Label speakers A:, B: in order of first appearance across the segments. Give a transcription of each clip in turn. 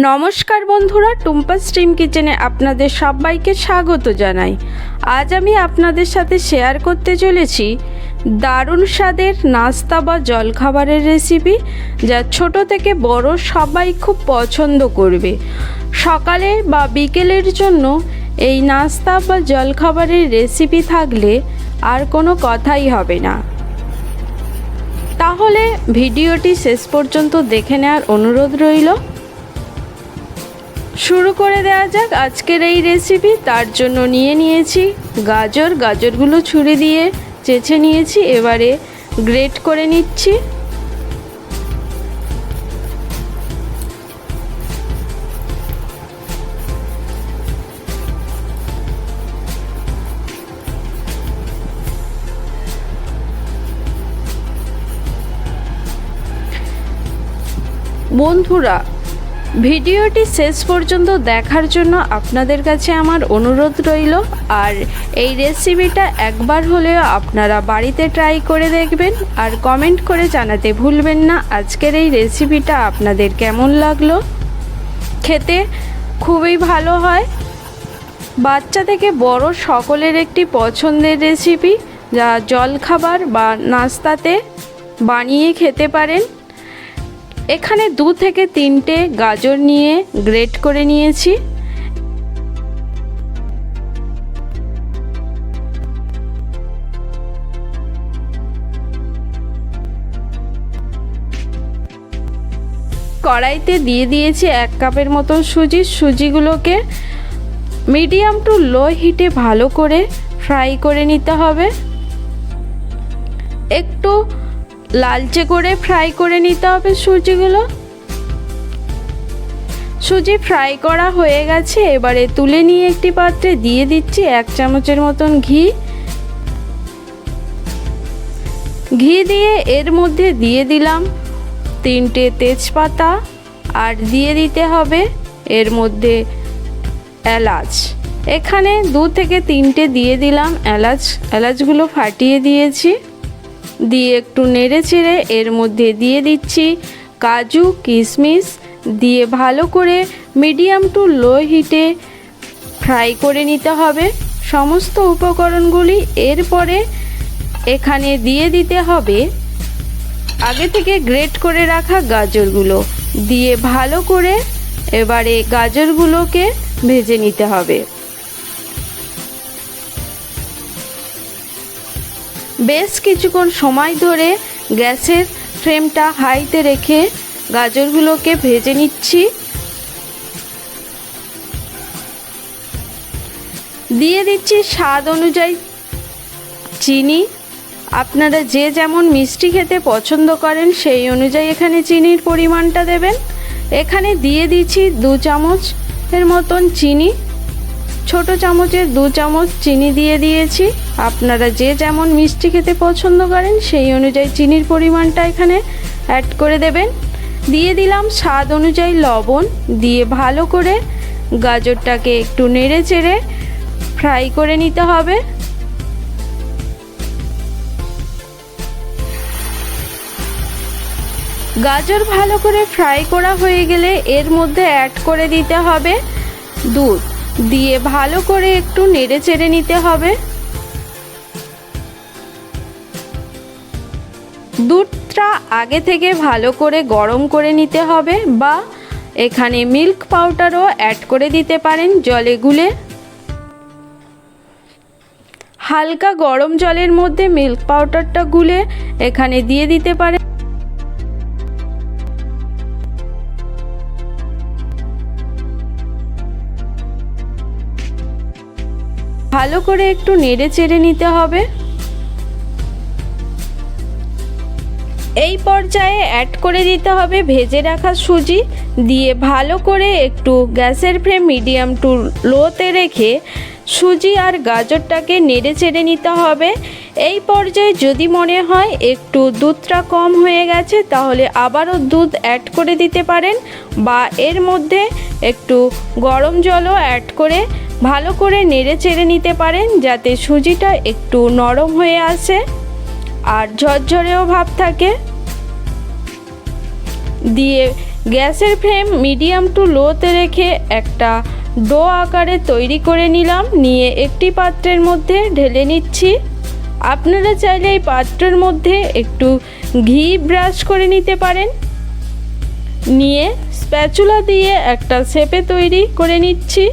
A: নমস্কার বন্ধুরা, টুম্পা স্ট্রিম কিচেনে আপনাদের সবাইকে স্বাগত জানাই। আজ আমি আপনাদের সাথে শেয়ার করতে চলেছি দারুণ স্বাদের নাস্তা বা জলখাবারের রেসিপি যা ছোট থেকে বড় সবাই খুব পছন্দ করবে। সকালে বা বিকেলের জন্য এই নাস্তা বা জলখাবারের রেসিপি থাকলে আর কোনো কথাই হবে না। তাহলে ভিডিওটি শেষ পর্যন্ত দেখে নেওয়ার অনুরোধ রইল। শুরু করে দেওয়া যাক আজকের এই রেসিপি তার জন্য নিয়ে নিয়েছি গাজর। গাজরগুলো ছুরি দিয়ে চেঁচে নিয়েছি। এবারে গ্রেট করে নিচ্ছি। বন্ধুরা ভিডিওটি শেষ পর্যন্ত দেখার জন্য আপনাদের কাছে আমার অনুরোধ রইল। আর এই রেসিপিটা একবার হলেও আপনারা বাড়িতে ট্রাই করে দেখবেন। আর কমেন্ট করে জানাতে ভুলবেন না আজকের এই রেসিপিটা আপনাদের কেমন লাগল। খেতে খুবই ভালো হয়। বাচ্চা থেকে বড় সকলের একটি পছন্দের রেসিপি যা জলখাবার বা নাস্তাতে বানিয়ে খেতে পারেন। এখানে দু থেকে তিনটে গাজর নিয়ে গ্রেট করে নিয়েছি। কড়াইতে দিয়ে দিয়েছি এক কাপের মতো সুজি। সুজিগুলোকে মিডিয়াম টু লো হিটে ভালো করে ফ্রাই করে নিতে হবে। একটু লালচে করে ফ্রাই করে নিতে হবে সুজিগুলো। সুজি ফ্রাই করা হয়ে গেছে, এবারে তুলে নিয়ে একটি পাত্রে দিয়ে দিচ্ছি এক চামচের মতন ঘি। ঘি দিয়ে এর মধ্যে দিয়ে দিলাম তিনটে তেজপাতা আর দিয়ে দিতে হবে এর মধ্যে এলাচ। এখানে দু থেকে তিনটে দিয়ে দিলাম এলাচ, এলাচগুলো ফাটিয়ে দিয়েছি। দিয়ে একটু নেড়ে চেড়ে এর মধ্যে দিয়ে দিচ্ছি কাজু, কিশমিশ দিয়ে ভালো করে মিডিয়াম টু লো হিটে ফ্রাই করে নিতে হবে। সমস্ত উপকরণগুলি এরপরে এখানে দিয়ে দিতে হবে আগে থেকে গ্রেট করে রাখা গাজরগুলো। দিয়ে ভালো করে এবারে গাজরগুলোকে ভেজে নিতে হবে। বেশ কিছুক্ষণ সময় ধরে গ্যাসের ফ্লেমটা হাইতে রেখে গাজরগুলোকে ভেজে নিচ্ছি। দিয়ে দিচ্ছি স্বাদ অনুযায়ী চিনি। আপনারা যে যেমন মিষ্টি খেতে পছন্দ করেন, সেই অনুযায়ী এখানে চিনির পরিমাণটা দেবেন। এখানে দিয়ে দিচ্ছি দু চামচ এর মতন চিনি। ছোট চামচের দু চামচ চিনি দিয়ে দিয়েছি। আপনারা যে যেমন মিষ্টি খেতে পছন্দ করেন, সেই অনুযায়ী চিনির পরিমাণটা এখানে অ্যাড করে দেবেন। দিয়ে দিলাম স্বাদ অনুযায়ী লবণ। দিয়ে ভালো করে গাজরটাকে একটু নেড়ে চেড়ে ফ্রাই করে নিতে হবে। গাজর ভালো করে ফ্রাই করা হয়ে গেলে এর মধ্যে অ্যাড করে দিতে হবে দুধ। দিয়ে ভালো করে একটু নেড়ে চেড়ে নিতে হবে। দুধটা আগে থেকে ভালো করে গরম করে নিতে হবে বা এখানে মিল্ক পাউডারও অ্যাড করে দিতে পারেন জলে গুলে। হালকা গরম জলের মধ্যে মিল্ক পাউডারটা গুলে এখানে দিয়ে দিতে পারেন। ভালো করে একটু নেড়ে চেড়ে নিতে হবে। এই পর্যায়ে অ্যাড করে দিতে হবে ভেজে রাখা সুজি, দিয়ে ভালো করে একটু গ্যাসের ফ্লেম মিডিয়াম টু লোতে রেখে সুজি আর গাজরটাকে নেড়ে চেড়ে নিতে হবে। এই পর্যায়ে যদি মনে হয় একটু দুধটা কম হয়ে গেছে, তাহলে আবারও দুধ অ্যাড করে দিতে পারেন, বা এর মধ্যে একটু গরম জলও অ্যাড করে ভালো করে নেড়ে চেড়ে নিতে পারেন যাতে সুজিটা একটু নরম হয়ে আসে আর ঝরঝরেও ভাব থাকে। দিয়ে গ্যাসের ফ্লেম মিডিয়াম টু লোতে রেখে একটা ডো আকারে তৈরি করে নিলাম। নিয়ে একটি পাত্রের মধ্যে ঢেলে নিচ্ছি। আপনারা চাইলে এই পাত্রের মধ্যে একটু ঘি ব্রাশ করে নিতে পারেন। নিয়ে স্প্যাচুলা দিয়ে একটা শেপে তৈরি করে নিচ্ছি।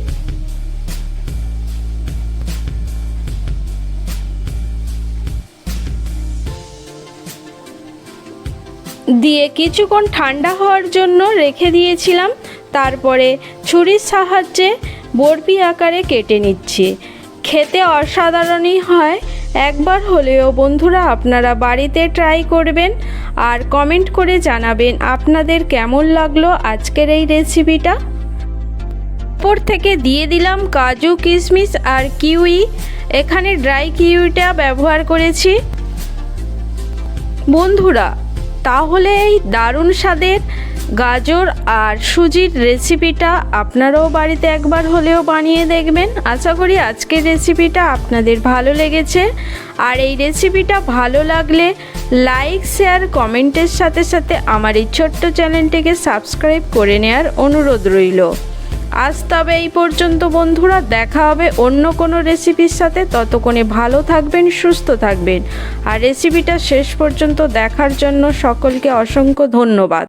A: দিয়ে কিছুক্ষণ ঠান্ডা হওয়ার জন্য রেখে দিয়েছিলাম। তারপরে ছুরির সাহায্যে বরফি আকারে কেটে নিচ্ছি। খেতে অসাধারণই হয়। একবার হলেও বন্ধুরা, আপনারা বাড়িতে ট্রাই করবেন আর কমেন্ট করে জানাবেন আপনাদের কেমন লাগল আজকের এই রেসিপিটা। উপর থেকে দিয়ে দিলাম কাজু, কিশমিশ আর কিউই। এখানে ড্রাই কিউইটা ব্যবহার করেছি। বন্ধুরা তাহলে এই দারুণ স্বাদের গাজর আর সুজির রেসিপিটা আপনারাও বাড়িতে একবার হলেও বানিয়ে দেখবেন। আশা করি আজকের রেসিপিটা আপনাদের ভালো লেগেছে। আর এই রেসিপিটা ভালো লাগলে লাইক, শেয়ার, কমেন্টের সাথে সাথে আমার এই ছোট্ট চ্যানেলটিকে সাবস্ক্রাইব করে নেওয়ার অনুরোধ রইল। আজ তবে এই পর্যন্ত, বন্ধুরা, দেখা হবে অন্য কোনো রেসিপির সাথে। ততক্ষণে ভালো থাকবেন, সুস্থ থাকবেন। আর রেসিপিটা শেষ পর্যন্ত দেখার জন্য সকলকে অসংখ্য ধন্যবাদ।